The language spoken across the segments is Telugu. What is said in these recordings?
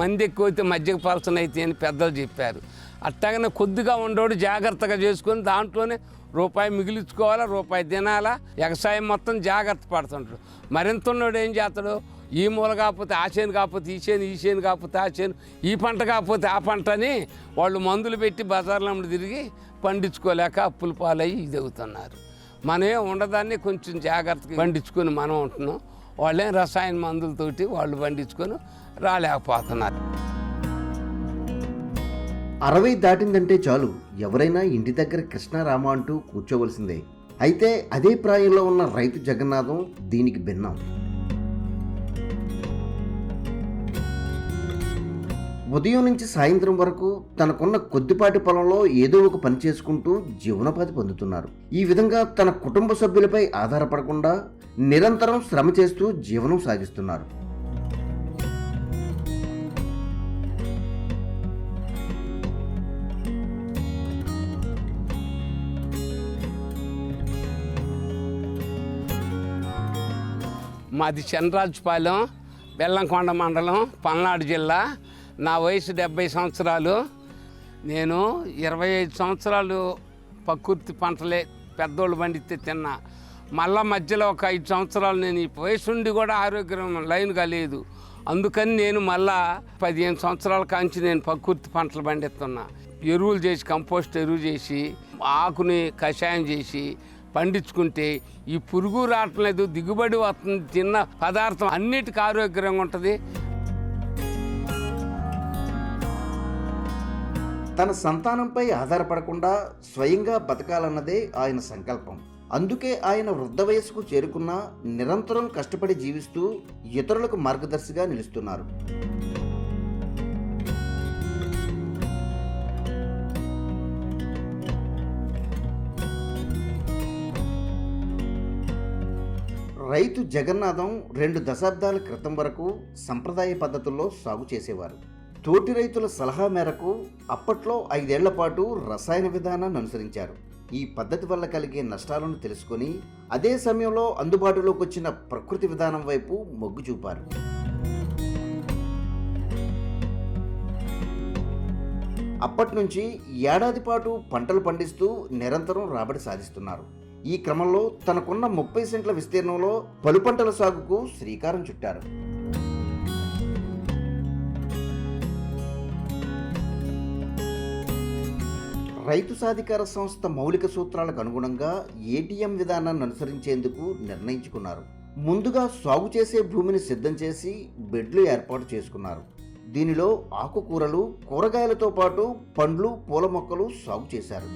మంది ఎక్కువైతే మజ్జిగ పాల్సన అయితే అని పెద్దలు చెప్పారు. అట్టగానే కొద్దిగా ఉండోడు జాగ్రత్తగా చేసుకొని దాంట్లోనే రూపాయి మిగిలించుకోవాలా రూపాయి తినాలా వ్యవసాయం మొత్తం జాగ్రత్త పడుతుంటాడు. మరింత ఉన్నోడు ఏం చేస్తాడు? ఈ మూల కాకపోతే ఆ చేను కాకపోతే ఈ చేను ఈ చేను కాకపోతే ఆ చేను ఈ పంట కాకపోతే ఆ పంట అని వాళ్ళు మందులు పెట్టి బజార్లో తిరిగి పండించుకోలేక అప్పుల పాలయ్యి ఇది అవుతున్నారు మనమే ఉండదాన్ని కొంచెం జాగ్రత్తగా పండించుకొని మనం ఉంటున్నాం. వాళ్ళేం రసాయన మందులతోటి వాళ్ళు పండించుకొని రాలేకపోతున్నారు. అరవై దాటిందంటే చాలు ఎవరైనా ఇంటి దగ్గర కృష్ణారామ అంటూ కూర్చోవలసిందే. అయితే అదే ప్రాయంలో ఉన్న రైతు జగన్నాథం దీనికి భిన్నం. ఉదయం నుంచి సాయంత్రం వరకు తనకున్న కొద్దిపాటి పొలంలో ఏదో ఒక పని చేసుకుంటూ జీవనోపాధి పొందుతున్నారు. ఈ విధంగా తన కుటుంబ సభ్యులపై ఆధారపడకుండా నిరంతరం శ్రమ చేస్తూ జీవనం సాగిస్తున్నారు. మాది చంద్రాజుపాలెం బెల్లంకొండ మండలం పల్నాడు జిల్లా. నా వయసు డెబ్బై సంవత్సరాలు. నేను ఇరవై ఐదు సంవత్సరాలు ప్రకృతి పంటలే పెద్దోళ్ళు పండితే తిన్నా. మళ్ళా మధ్యలో ఒక ఐదు సంవత్సరాలు నేను ఈ వయసు ఉండి కూడా ఆరోగ్యం లైన్గా లేదు. అందుకని నేను మళ్ళా పదిహేను సంవత్సరాల కాంచి నేను ప్రకృతి పంటలు పండిస్తున్నా. ఎరువులు చేసి కంపోస్ట్ ఎరువు చేసి ఆకుని కషాయం చేసి పండించుకుంటే ఈ పురుగు రావట్లేదు దిగుబడి వస్తుంది తిన్న పదార్థం అన్నిటికీ ఆరోగ్యంగా ఉంటుంది. తన సంతానంపై ఆధారపడకుండా స్వయంగా బతకాలన్నదే ఆయన సంకల్పం. అందుకే ఆయన వృద్ధ వయస్సుకు చేరుకున్న నిరంతరం కష్టపడి జీవిస్తూ ఇతరులకు మార్గదర్శిగా నిలుస్తున్నారు. రైతు జగన్నాథం రెండు దశాబ్దాల క్రితం వరకు సంప్రదాయ పద్ధతుల్లో సాగు చేసేవారు. తోటి రైతుల సలహా మేరకు అప్పట్లో ఐదేళ్ళ పాటు రసాయన విధానాన్ని అనుసరించారు. ఈ పద్ధతి వల్ల కలిగే నష్టాలను తెలుసుకొని అదే సమయంలో అందుబాటులోకి వచ్చిన ప్రకృతి విధానం వైపు మొగ్గు చూపారు. అప్పటి నుంచి ఏడాది పాటు పంటలు పండిస్తూ నిరంతరం రాబడి సాధిస్తున్నారు. ఈ క్రమంలో తనకున్న ముప్పై సెంట్ల విస్తీర్ణంలో పలు పంటల సాగుకు శ్రీకారం చుట్టారు. రైతు సాధికార సంస్థ మౌలిక సూత్రాలకు అనుగుణంగా ఏటీఎం విధానాన్ని అనుసరించేందుకు నిర్ణయించుకున్నారు. ముందుగా సాగు చేసే భూమిని సిద్ధం చేసి బెడ్లు ఏర్పాటు చేసుకున్నారు. దీనిలో ఆకుకూరలు కూరగాయలతో పాటు పండ్లు పూల మొక్కలు సాగు చేశారు.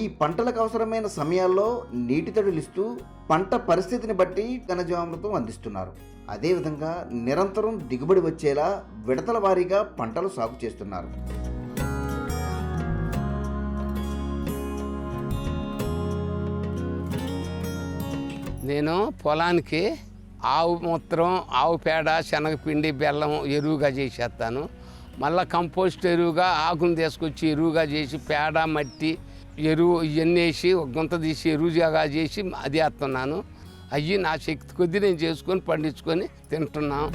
ఈ పంటలకు అవసరమైన సమయాల్లో నీటి తడులు ఇస్తూ పంట పరిస్థితిని బట్టి ఘనజీవామృతం అందిస్తున్నారు. అదేవిధంగా నిరంతరం దిగుబడి వచ్చేలా విడతల వారీగా పంటలు సాగు చేస్తున్నారు. నేను పొలానికి ఆవు మూత్రం ఆవు పేడ శనగపిండి బెల్లం ఎరువుగా చేసేస్తాను. మళ్ళీ కంపోస్ట్ ఎరువుగా ఆకును తీసుకొచ్చి ఎరువుగా చేసి పేడ మట్టి ఎరువు ఇవన్నీ వేసి ఒక గుంత తీసి జాగా చేసి అది వేస్తున్నాను. అవి నా శక్తి కొద్దీ నేను చేసుకొని పండించుకొని తింటున్నాం.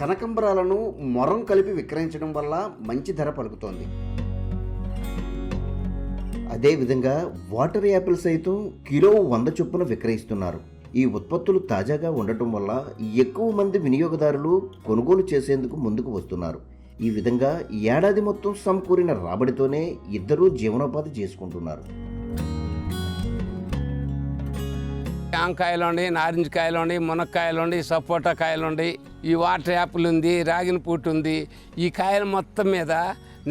కనకంబరాలను మొరం కలిపి విక్రయించడం వల్ల మంచి ధర పలుకుతోంది. అదేవిధంగా వాటర్ యాపిల్ సైతం కిలో వంద చొప్పున విక్రయిస్తున్నారు. ఈ ఉత్పత్తులు తాజాగా ఉండటం వల్ల ఎక్కువ మంది వినియోగదారులు కొనుగోలు చేసేందుకు ముందుకు వస్తున్నారు. ఈ విధంగా ఏడాది మొత్తం సమకూరిన రాబడితోనే ఇద్దరూ జీవనోపాధి చేసుకుంటున్నారు. జాంకాయలుండి నారింజ కాయలుండి మునక్కాయలుండి మునక్కాయలు ఉండి సపోటా కాయలుండి ఈ వాటర్ యాపిల్ ఉంది రాగిన పూట ఉంది ఈ కాయలు మొత్తం మీద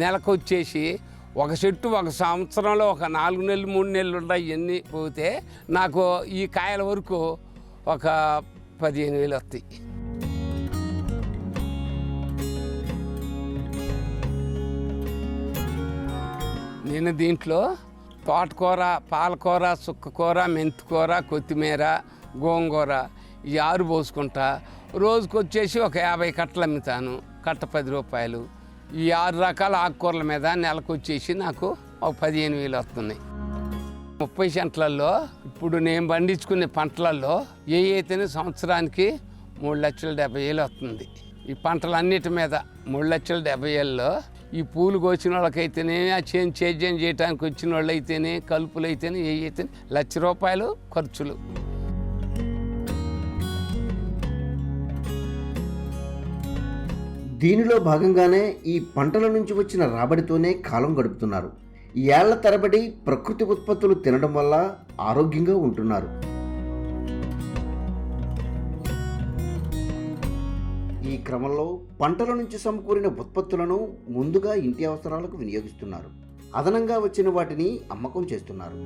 నెలకు వచ్చేసి ఒక చెట్టు ఒక సంవత్సరంలో ఒక నాలుగు నెలలు మూడు నెలలు ఉంటాయి ఇవన్నీ పోతే నాకు ఈ కాయల వరకు ఒక పదిహేను వేలు వస్తాయి. నేను దీంట్లో తోటకూర పాలకూర సుక్కకూర మెంతికూర కొత్తిమీర గోంగూర ఈ ఆరు పోసుకుంటా. రోజుకొచ్చేసి ఒక యాభై కట్టలు అమ్ముతాను. కట్ట పది రూపాయలు. ఈ ఆరు రకాల ఆకుకూరల మీద నెలకు వచ్చేసి నాకు ఒక పదిహేను వేలు వస్తున్నాయి ముప్పై సెంట్లలో ఇప్పుడు నేను పండించుకునే పంటలలో ఏ అయితేనే సంవత్సరానికి మూడు లక్షల డెబ్బై వేలు వస్తుంది. ఈ పంటలన్నిటి మీద మూడు లక్షల డెబ్బై వేలలో ఈ పూలు కోసిన వాళ్ళకైతేనే ఆ చేంజ్ చేంజ్ చేయడానికి వచ్చిన వాళ్ళు అయితేనే కలుపులు అయితేనే ఏ అయితేనే లక్ష రూపాయలు ఖర్చులు. దీనిలో భాగంగానే ఈ పంటల నుంచి వచ్చిన రాబడితోనే కాలం గడుపుతున్నారు. ఏళ్ళ తరబడి ప్రకృతి ఉత్పత్తులు తినడం వల్ల ఆరోగ్యంగా ఉంటున్నారు. ఈ క్రమంలో పంటల నుంచి సమకూరిన ఉత్పత్తులను ముందుగా ఇంటి అవసరాలకు వినియోగిస్తున్నారు. అదనంగా వచ్చిన వాటిని అమ్మకం చేస్తున్నారు.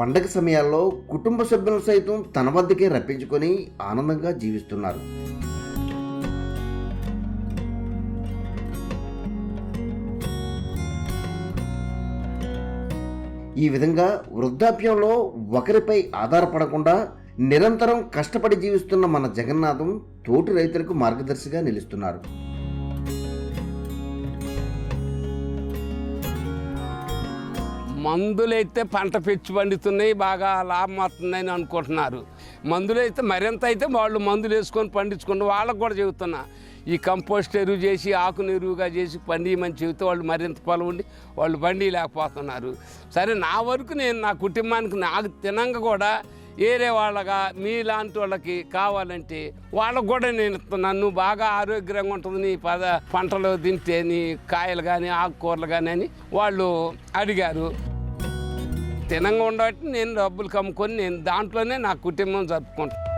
పండగ సమయాల్లో కుటుంబ సభ్యులు సైతం తన వద్దకే రప్పించుకొని ఆనందంగా జీవిస్తున్నారు. ఈ విధంగా వృద్ధాప్యంలో ఒకరిపై ఆధారపడకుండా నిరంతరం కష్టపడి జీవిస్తున్న మన జగన్నాథం తోటి రైతులకు మార్గదర్శిగా నిలుస్తున్నారు. మందులైతే పంట పెచ్చు పండుతున్నాయి బాగా లాభం వస్తుందని అనుకుంటున్నారు. మందులైతే మరింత అయితే వాళ్ళు మందులు వేసుకొని పండించుకుని వాళ్ళకు కూడా చెబుతున్నా ఈ కంపోస్ట్ ఎరువు చేసి ఆకును ఎరువుగా చేసి పండియమని చెబితే వాళ్ళు మరింత పొలం ఉండి వాళ్ళు పండి లేకపోతున్నారు సరే నా వరకు నేను నా కుటుంబానికి నాకు తినంగా కూడా వేరే వాళ్ళగా మీలాంటి వాళ్ళకి కావాలంటే వాళ్ళకు కూడా నేను నన్ను బాగా ఆరోగ్యంగా ఉంటుంది నీ పద పంటలు తింటే నీ కాయలు కానీ ఆకుకూరలు కానీ అని వాళ్ళు అడిగారు. తినంగా ఉండబట్టి నేను డబ్బులు కమ్ముకొని నేను దాంట్లోనే నా కుటుంబం జరుపుకుంటాను.